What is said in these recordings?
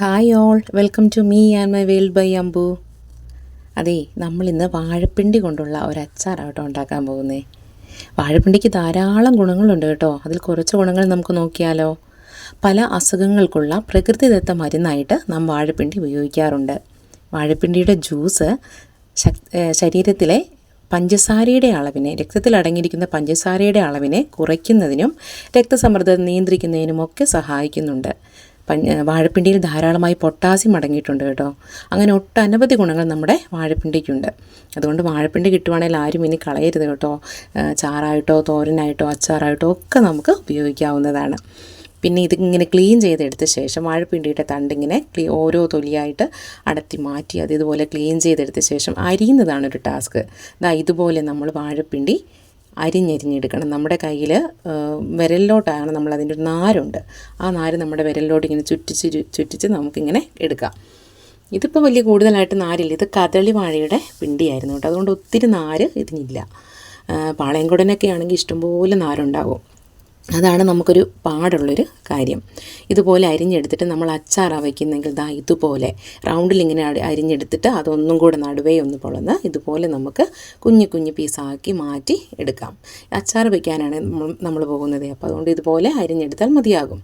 Hi all welcome to me and my world by Ambu അതെ നമ്മളിന്ന് വാഴപ്പിണ്ടി കൊണ്ടുള്ള ഒരു അച്ചാറാട്ടോ ഉണ്ടാക്കാൻ പോകുന്നേ. വാഴപ്പിണ്ടിക്ക് ധാരാളം ഗുണങ്ങളുണ്ട് കേട്ടോ. അതിൽ കുറച്ച് ഗുണങ്ങൾ നമുക്ക് നോക്കിയാലോ. പല അസുഖങ്ങൾക്കുള്ള പ്രകൃതിദത്ത മരുന്നായിട്ട് നാം വാഴപ്പിണ്ടി ഉപയോഗിക്കാറുണ്ട്. വാഴപ്പിണ്ടിയുടെ ജ്യൂസ് ശരീരത്തിലെ പഞ്ചസാരയുടെ അളവിനെ രക്തത്തിൽ അടങ്ങിയിരിക്കുന്ന പഞ്ചസാരയുടെ അളവിനെ കുറയ്ക്കുന്നതിനും രക്തസമ്മർദ്ദം നിയന്ത്രിക്കുന്നതിനുമൊക്കെ സഹായിക്കുന്നുണ്ട്. വാഴപ്പിണ്ടിയിൽ ധാരാളമായി പൊട്ടാസ്യം അടങ്ങിയിട്ടുണ്ട് കേട്ടോ. അങ്ങനെ ഒട്ടനവധി ഗുണങ്ങൾ നമ്മുടെ വാഴപ്പിണ്ടിക്കുണ്ട്. അതുകൊണ്ട് വാഴപ്പിണ്ടി കിട്ടുവാണെങ്കിൽ ആരും ഇനി കളയരുത് കേട്ടോ. ചാറായിട്ടോ തോരനായിട്ടോ അച്ചാറായിട്ടോ ഒക്കെ നമുക്ക് ഉപയോഗിക്കാവുന്നതാണ്. പിന്നെ ഇതിങ്ങനെ ക്ലീൻ ചെയ്തെടുത്ത ശേഷം വാഴപ്പിണ്ടിയുടെ തണ്ടിങ്ങനെ ക്ലീ ഓരോ തൊലിയായിട്ട് അടത്തി മാറ്റി അത് ഇതുപോലെ ക്ലീൻ ചെയ്തെടുത്ത ശേഷം അരിയുന്നതാണ് ഒരു ടാസ്ക്. ഇതാ ഇതുപോലെ നമ്മൾ വാഴപ്പിണ്ടി അരിഞ്ഞരിഞ്ഞെടുക്കണം. നമ്മുടെ കയ്യിൽ വിരലിലോട്ടാണ് നമ്മൾ അതിന്റെ ഒരു നാരുണ്ട്. ആ നാര് നമ്മുടെ വിരലിലോട്ട് ഇങ്ങനെ ചുറ്റിച്ച് ചുറ്റിച്ച് നമുക്കിങ്ങനെ എടുക്കാം. ഇതിപ്പോൾ വലിയ കൂടുതലായിട്ട് നാരില്ല. ഇത് കദളി വാഴയുടെ പിണ്ടിയായിരുന്നു കേട്ടോ. അതുകൊണ്ട് ഒത്തിരി നാര് ഇതിനില്ല. പാളയംകുടനൊക്കെ ആണെങ്കിൽ ഇഷ്ടംപോലെ നാരുണ്ടാവും അതാണ് നമുക്കൊരു പാടുള്ളൊരു കാര്യം. ഇതുപോലെ അരിഞ്ഞെടുത്തിട്ട് നമ്മൾ അച്ചാറാണ് വയ്ക്കുന്നെങ്കിൽ ദാ ഇതുപോലെ. റൗണ്ടിൽ ഇങ്ങനെ അരിഞ്ഞെടുത്തിട്ട് അതൊന്നും കൂടെ നടുവേ ഒന്ന് പൊളന്ന് ഇതുപോലെ നമുക്ക് കുഞ്ഞു കുഞ്ഞു പീസാക്കി മാറ്റി എടുക്കാം. അച്ചാർ വയ്ക്കാനാണ് നമ്മൾ പോകുന്നത്. അപ്പോൾ അതുകൊണ്ട് ഇതുപോലെ അരിഞ്ഞെടുത്താൽ മതിയാകും.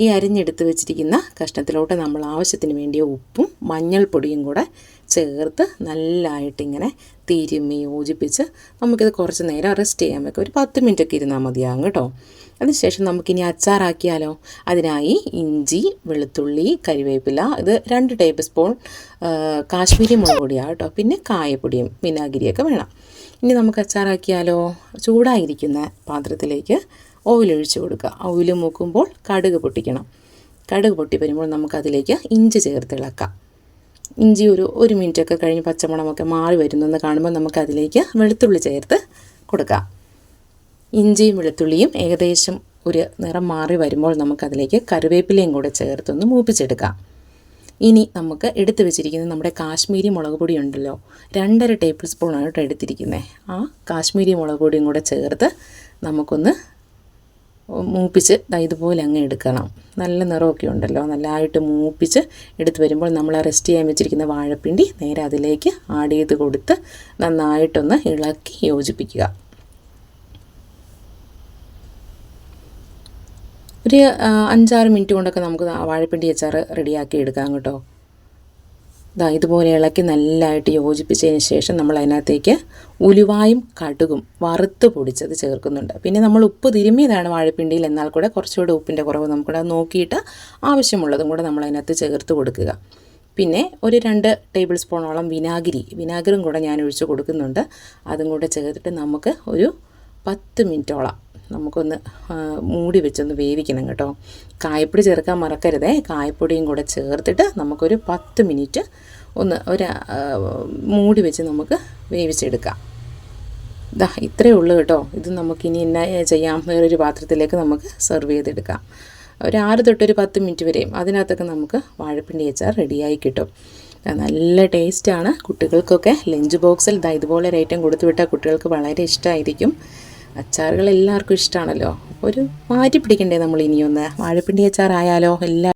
ഈ അരിഞ്ഞെടുത്ത് വെച്ചിരിക്കുന്ന കഷ്ണത്തിലോട്ട് നമ്മൾ ആവശ്യത്തിന് വേണ്ടിയ ഉപ്പും മഞ്ഞൾപ്പൊടിയും കൂടെ ചേർത്ത് നല്ലതായിട്ട് ഇങ്ങനെ തിരുമ്മി യോജിപ്പിച്ച് നമുക്കിത് കുറച്ച് നേരം റെസ്റ്റ് ചെയ്യാൻ വെക്കാം. ഒരു പത്ത് മിനിറ്റ് ഒക്കെ ഇരുന്നാൽ മതിയാകും കേട്ടോ. അതിനുശേഷം നമുക്കിനി അച്ചാറാക്കിയാലോ? അതിനായി ഇഞ്ചി വെളുത്തുള്ളി കരിവേപ്പില ഇത് രണ്ട് ടേബിൾ സ്പൂൺ കാശ്മീരി മുളക് പൊടിയാണ് കേട്ടോ. പിന്നെ കായപ്പൊടിയും വിനാഗിരിയൊക്കെ വേണം. ഇനി നമുക്ക് അച്ചാറാക്കിയാലോ? ചൂടായിരിക്കുന്ന പാത്രത്തിലേക്ക് ഓയിൽ കൊടുക്കുക. ഓയിൽ മൂക്കുമ്പോൾ കടുക് പൊട്ടിക്കണം. കടുക് പൊട്ടി വരുമ്പോൾ നമുക്കതിലേക്ക് ഇഞ്ചി ചേർത്ത് ഇളക്കാം. ഇഞ്ചി ഒരു ഒരു മിനിറ്റൊക്കെ കഴിഞ്ഞ് പച്ചമുളകൊക്കെ മാറി വരുന്നെന്ന് കാണുമ്പോൾ നമുക്കതിലേക്ക് വെളുത്തുള്ളി ചേർത്ത് കൊടുക്കാം. ഇഞ്ചിയും വെളുത്തുള്ളിയും ഏകദേശം ഒരു നിറം മാറി വരുമ്പോൾ നമുക്കതിലേക്ക് കറിവേപ്പിലയും കൂടെ ചേർത്തൊന്ന് മൂപ്പിച്ചെടുക്കാം. ഇനി നമുക്ക് എടുത്തു വെച്ചിരിക്കുന്ന നമ്മുടെ കാശ്മീരി മുളക് പൊടി ഉണ്ടല്ലോ രണ്ടര ടേബിൾ സ്പൂണായിട്ട് എടുത്തിരിക്കുന്നത് ആ കാശ്മീരി മുളക് പൊടിയും കൂടെ ചേർത്ത് നമുക്കൊന്ന് മൂപ്പിച്ച് ഇതുപോലെ അങ്ങ് എടുക്കണം. നല്ല നിറമൊക്കെ ഉണ്ടല്ലോ. നല്ലതായിട്ട് മൂപ്പിച്ച് എടുത്ത് വരുമ്പോൾ നമ്മൾ റെസ്റ്റ് ചെയ്യാൻ വെച്ചിരിക്കുന്ന വാഴപ്പിണ്ടി നേരെ അതിലേക്ക് ആഡ് ചെയ്ത് കൊടുത്ത് നന്നായിട്ടൊന്ന് ഇളക്കി യോജിപ്പിക്കുക. ഒരു അഞ്ചാറ് മിനിറ്റ് കൊണ്ടൊക്കെ നമുക്ക് വാഴപ്പിണ്ടി അച്ചാർ റെഡിയാക്കി എടുക്കാം കേട്ടോ. ദാ ഇതുപോലെ ഇളക്കി നല്ലതായിട്ട് യോജിപ്പിച്ചതിന് ശേഷം നമ്മൾ അതിനകത്തേക്ക് ഉലുവായും കടുകും വറുത്ത് പൊടിച്ചത് ചേർക്കുന്നുണ്ട്. പിന്നെ നമ്മൾ ഉപ്പ് തിരുമ്മിയതാണ് വാഴപ്പിണ്ടിയിൽ. എന്നാൽ കൂടെ കുറച്ചുകൂടെ ഉപ്പിന്റെ കുറവ് നമുക്കിവിടെ നോക്കിയിട്ട് ആവശ്യമുള്ളതും കൂടെ നമ്മൾ അതിനകത്ത് ചേർത്ത് കൊടുക്കുക. പിന്നെ ഒരു രണ്ട് ടേബിൾ സ്പൂണോളം വിനാഗിരി വിനാഗിരും കൂടെ ഞാൻ ഒഴിച്ച് കൊടുക്കുന്നുണ്ട്. അതും കൂടെ ചേർത്തിട്ട് നമുക്ക് ഒരു പത്ത് മിനിറ്റോളം നമുക്കൊന്ന് മൂടി വെച്ചൊന്ന് വേവിക്കണം കേട്ടോ. കായപ്പൊടി ചേർക്കാൻ മറക്കരുതേ. കായപ്പൊടിയും കൂടെ ചേർത്തിട്ട് നമുക്കൊരു പത്ത് മിനിറ്റ് ഒന്ന് ഒരു മൂടി വെച്ച് നമുക്ക് വേവിച്ചെടുക്കാം. ഇതാ ഇത്രയേ ഉള്ളൂ കേട്ടോ. ഇത് നമുക്കിനി എന്നാ ചെയ്യാം? വേറൊരു പാത്രത്തിലേക്ക് നമുക്ക് സെർവ് ചെയ്തെടുക്കാം. ഒരു ആറ് തൊട്ടൊരു പത്ത് മിനിറ്റ് വരെയും അതിനകത്തൊക്കെ നമുക്ക് വാഴപ്പിണ്ടി അച്ചാർ റെഡിയായി കിട്ടും. നല്ല ടേസ്റ്റാണ് കുട്ടികൾക്കൊക്കെ. ലഞ്ച് ബോക്സിൽ ഇതാ ഇതുപോലെ ഒരു ഐറ്റം കൊടുത്തു വിട്ടാൽ കുട്ടികൾക്ക് വളരെ ഇഷ്ടമായിരിക്കും അച്ചാറുകൾ എല്ലാവർക്കും ഇഷ്ടമാണല്ലോ ഒരു മാറ്റി പിടിക്കണ്ടേ നമ്മൾ ഇനിയൊന്ന് വാഴപ്പിണ്ടി അച്ചാറായാലോ? എല്ലാ